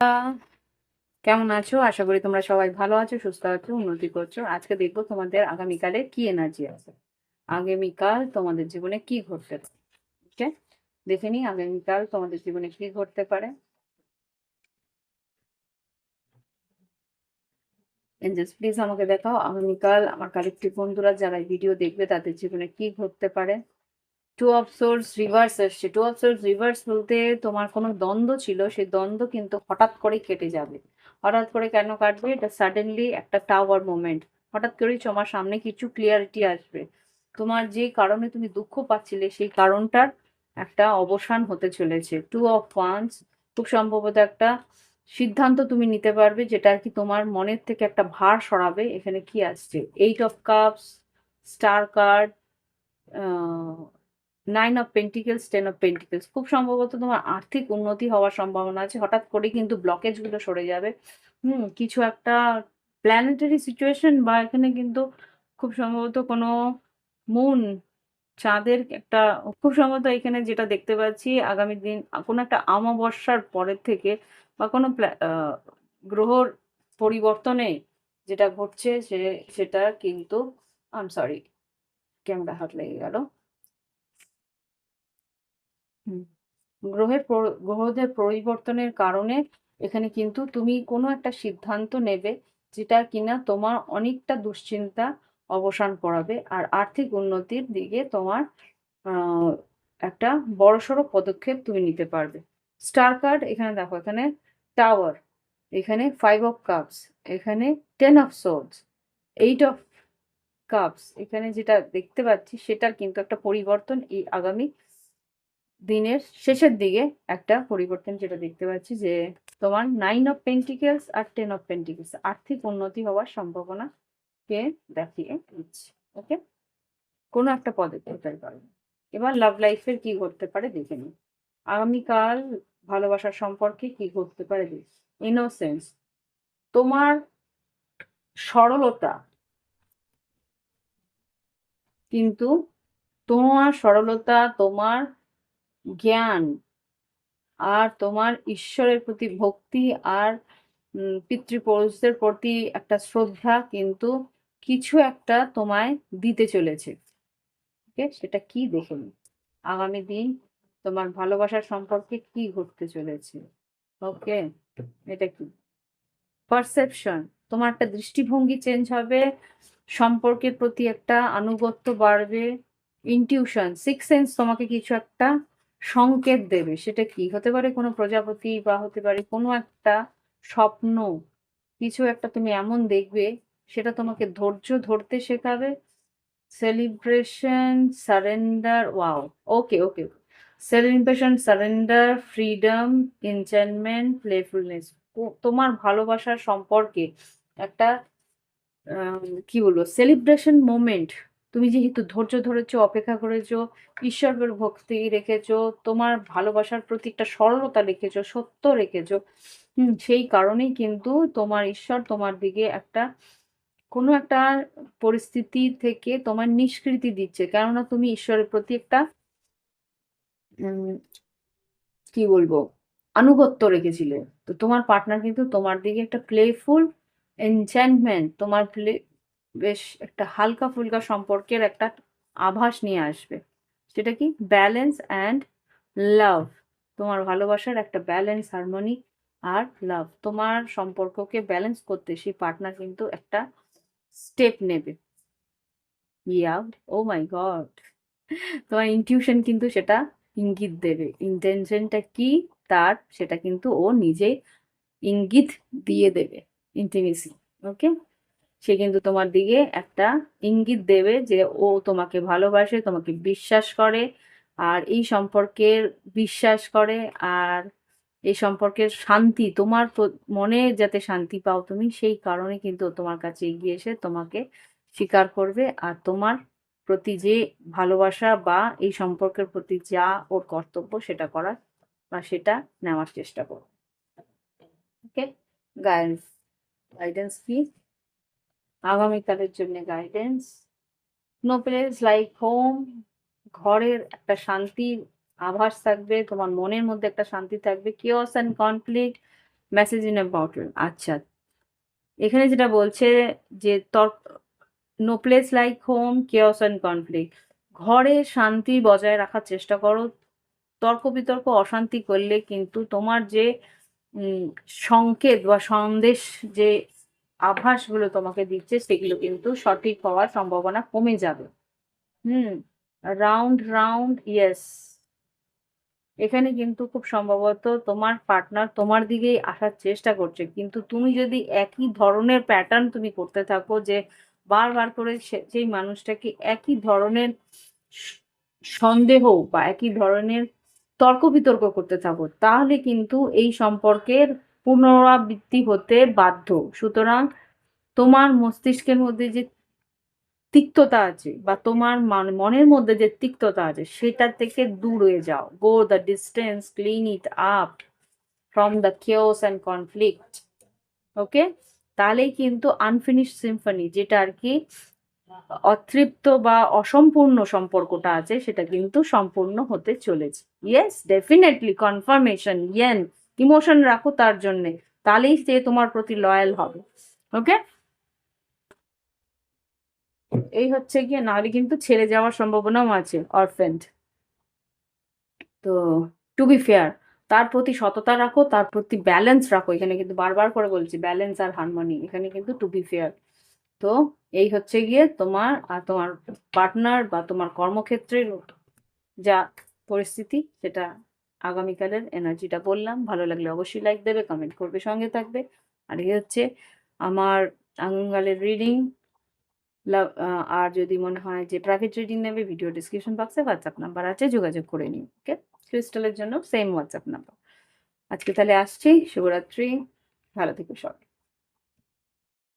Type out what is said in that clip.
Uh... কেমন আছো? আশা করি তোমরা সবাই ভালো আছো, সুস্থ আছো, উন্নতি করছ। আজকে দেখব তোমাদের আগামীকালে কি এনার্জি আছে? আগামীকাল তোমাদের জীবনে কি ঘটতে পারে? দেখে নি আগামীকাল তোমাদের জীবনে কি ঘটতে পারে। প্লিজ আমাকে দেখাও, আগামীকাল আমার কালেক্টিভ বন্ধুরা যারা ভিডিও দেখবে, তাদের জীবনে কি ঘটতে পারে? টু অফ সোর্স রিভার্স আসছে টু অফ সোর্স রিভার্স বলতে তোমার কোনো দ্বন্দ্ব ছিল, সেই দ্বন্দ্ব কিন্তু হঠাৎ করেই কেটে যাবে। হঠাৎ করে কেন কাটবে? এটা সাডেনলি একটা টাওয়ার মোমেন্ট হঠাৎ করেই তোমার সামনে কিছু ক্লিয়ারিটি আসবে। তোমার যে কারণে তুমি দুঃখ পাচ্ছিলে, সেই কারণটার একটা অবসান হতে চলেছে। টু অফ ওয়ান্স খুব সম্ভবত একটা সিদ্ধান্ত তুমি নিতে পারবে, যেটা আর কি তোমার মনের থেকে একটা ভার সরাবে। এখানে কি আসছে? Eight of cups star card nine of pentacles ten of pentacles খুব সম্ভবত তোমার আর্থিক উন্নতি হওয়ার সম্ভাবনা আছে। হঠাৎ করে কিন্তু ব্লকেজগুলো সরে যাবে। হুম, কিছু একটা প্ল্যানেটারি সিচুয়েশন বা এখানে কিন্তু খুব সম্ভবত কোনো মুন চাঁদের একটা, খুব সম্ভবত এখানে যেটা দেখতে পাচ্ছি, আগামী দিন কোনো একটা অমাবস্যার পরের থেকে বা কোনো গ্রহর পরিবর্তনে যেটা ঘটছে সে, সেটা কিন্তু আম সরি ক্যামেরা হাত লেগে গেল। গ্রহের গ্রহদের পরিবর্তনের কারণে এখানে কিন্তু তুমি কোনো একটা সিদ্ধান্ত নেবে যেটা কিনা তোমার অনেকটা দুশ্চিন্তা অবসান করাবে আর আর্থিক উন্নতির দিকে তোমার একটা বড়সড় পদক্ষেপ তুমি নিতে পারবে। স্টার কার্ড এখানে দেখো, এখানে টাওয়ার, এখানে ফাইভ অফ কাপস, এখানে ten of swords eight of cups, এখানে যেটা দেখতে পাচ্ছি সেটার কিন্তু একটা পরিবর্তন এই আগামী দিনের শেষের দিকে একটা পরিবর্তন যেটা দেখতে পাচ্ছি যে তোমার নাইন অফ পেন্টিকেলস আর টেন অফ পেন্টিকেলস আর্থিক উন্নতি হওয়ার সম্ভাবনা কে দেখিয়ে দিচ্ছে ওকে কোনো একটা পদক্ষেপের কারণে এবার লাভ লাইফের কি ঘটতে পারে দেখে নিই। আগামীকাল ভালোবাসার সম্পর্কে কি ঘটতে পারে দেখ। ইনোসেন্স তোমার সরলতা, কিন্তু তোমার সরলতা, তোমার জ্ঞান। আর তোমার ঈশ্বরের প্রতি ভক্তি আর পিতৃপুরুষদের প্রতি একটা শ্রদ্ধা কিন্তু কিছু একটা তোমায় দিতে চলেছে। ওকে? সেটা কি দেখে আগামী দিন তোমার ভালোবাসার সম্পর্কে কি ঘটতে চলেছে? ওকে? এটা কি? পারসেপশন। তোমার একটা দৃষ্টিভঙ্গি চেঞ্জ হবে, সম্পর্কের প্রতি একটা আনুগত্য বাড়বে, ইনটিউশন, সিক্স সেন্স তোমাকে কিছু একটা সংকেত দেবে। সেটা কি? হতে পারে কোনো প্রজাপতি বা হতে পারে কোনো একটা স্বপ্ন। কিছু একটা তুমি এমন দেখবে, সেটা তোমাকে ধৈর্য ধরতে শেখাবে। Celebration surrender wow okay okay celebration surrender freedom enchantment playfulness তোমার ভালোবাসার সম্পর্কে একটা কি বলব? সেলিব্রেশন মোমেন্ট তুমি যেহেতু ধৈর্য ধরেছো, অপেক্ষা করেছ ঈশ্বরের ভক্তি রেখেছো, তোমার ভালোবাসার প্রতি একটা সরলতা রেখেছো, সত্য রেখেছো সেই কারণেই কিন্তু তোমার ঈশ্বর তোমার দিকে একটা, কোনো একটা পরিস্থিতি থেকে তোমার নিষ্কৃতি দিচ্ছে। কেননা তুমি ঈশ্বরের প্রতি একটা কি বলব, আনুগত্য রেখেছিলে। তো তোমার পার্টনার কিন্তু তোমার দিকে একটা প্লেফুল এনচ্যান্টমেন্ট তোমার প্লে বেশ একটা হালকা ফুলকা সম্পর্কের একটা আভাস নিয়ে আসবে। সেটা কি? Balance and love. তোমার ভালোবাসার একটা ব্যালেন্স, হারমোনি আর লাভ। তোমার সম্পর্ককে ব্যালেন্স করতে সেই পার্টনার কিন্তু একটা স্টেপ নেবে। ইয়া, ও মাই গড। তোমার ইনটিউশন কিন্তু সেটা ইঙ্গিত দেবে। ইন্টেনশনটা কি? তার সেটা কিন্তু ও নিজে ইঙ্গিত দিয়ে দেবে। ইন্টিমেসি ওকে সে কিন্তু তোমার দিকে একটা ইঙ্গিত দেবে যে ও তোমাকে ভালোবাসে, তোমাকে বিশ্বাস করে আর এই সম্পর্কের বিশ্বাস করে আর এই সম্পর্কের শান্তি, তোমার মনে যাতে শান্তি পাও তুমি, সেই কারণে কিন্তু তোমার কাছে এগিয়ে এসে তোমাকে স্বীকার করবে আর তোমার প্রতি যে ভালোবাসা বা এই সম্পর্কের প্রতি যা ওর কর্তব্য সেটা করার বা সেটা নেওয়ার চেষ্টা করবে ওকে গাইডেন্স গাইডেন্স কি? আগামীকালের জন্য guidance no place like home ঘরের একটা শান্তির আভাস থাকবে, তোমার মনের মধ্যে একটা শান্তি থাকবে chaos and conflict message in a bottle আচ্ছা এখানে যেটা বলছে যে তর্ক no place like home chaos and conflict ঘরে শান্তি বজায় রাখার চেষ্টা করো। তর্ক বিতর্ক, অশান্তি করলে কিন্তু তোমার যে সংকেত বা সন্দেশ যে আভাসগুলো তোমাকে দিচ্ছে, সেগুলো কিন্তু সঠিক হওয়ার সম্ভাবনা কমে যাবে। হুম রাউন্ড রাউন্ড ইয়েস এখানে কিন্তু খুব সম্ভবত তোমার পার্টনার তোমার দিকেই আসার চেষ্টা করছে। কিন্তু তুমি যদি একই ধরনের প্যাটার্ন তুমি করতে থাকো যে বারবার করে সেই মানুষটাকে একই ধরনের সন্দেহ বা একই ধরনের তর্ক বিতর্ক করতে থাকো, তাহলে কিন্তু এই সম্পর্কের পুনরাবৃত্তি হতে বাধ্য। সুতরাং তোমার মস্তিষ্কের মধ্যে যে তিক্ততা আছে বা তোমার মনের মধ্যে যে তিক্ততা আছে, সেটা থেকে দূর হয়ে যাও। Go the distance clean it up from the chaos and conflict okay তাহলেই কিন্তু আনফিনিশ সিম্ফনি যেটা আর কি অতৃপ্ত বা অসম্পূর্ণ সম্পর্কটা আছে, সেটা কিন্তু সম্পূর্ণ হতে চলেছে। ইয়েস ডেফিনেটলি কনফার্মেশন ইয়েন ইমোশন রাখো তার জন্যে। তাহলেই সে তোমার প্রতি লয়াল হবে। ওকে এই হচ্ছে গিয়ে নাহলে কিন্তু ছেড়ে যাওয়ার সম্ভাবনাও আছে অরফেন্ড তো টু বি ফেয়ার তার প্রতি সততা রাখো, তার প্রতি ব্যালেন্স রাখো। এখানে কিন্তু বারবার করে বলছি ব্যালেন্স আর হারমোনি এখানে কিন্তু টু বি ফেয়ার তো, এই হচ্ছে গিয়ে তোমার, আর তোমার পার্টনার বা তোমার কর্মক্ষেত্রের যা পরিস্থিতি, সেটা আগামীকালের এনার্জিটা বললাম। ভালো লাগলে অবশ্যই লাইক দেবে কমেন্ট করবে, সঙ্গে থাকবে। আর এই হচ্ছে আমার আগামীকালের রিডিং আর যদি মনে হয় যে প্রাইভেট রিডিং নেবে ভিডিও ডিসক্রিপশন বক্সে হোয়াটসঅ্যাপ নাম্বার আছে, যোগাযোগ করে নিন ওকে ক্রিস্টালের জন্য সেম হোয়াটসঅ্যাপ নাম্বার আজকে তাহলে আসছি, শুভরাত্রি, ভালো থেকে সবাই।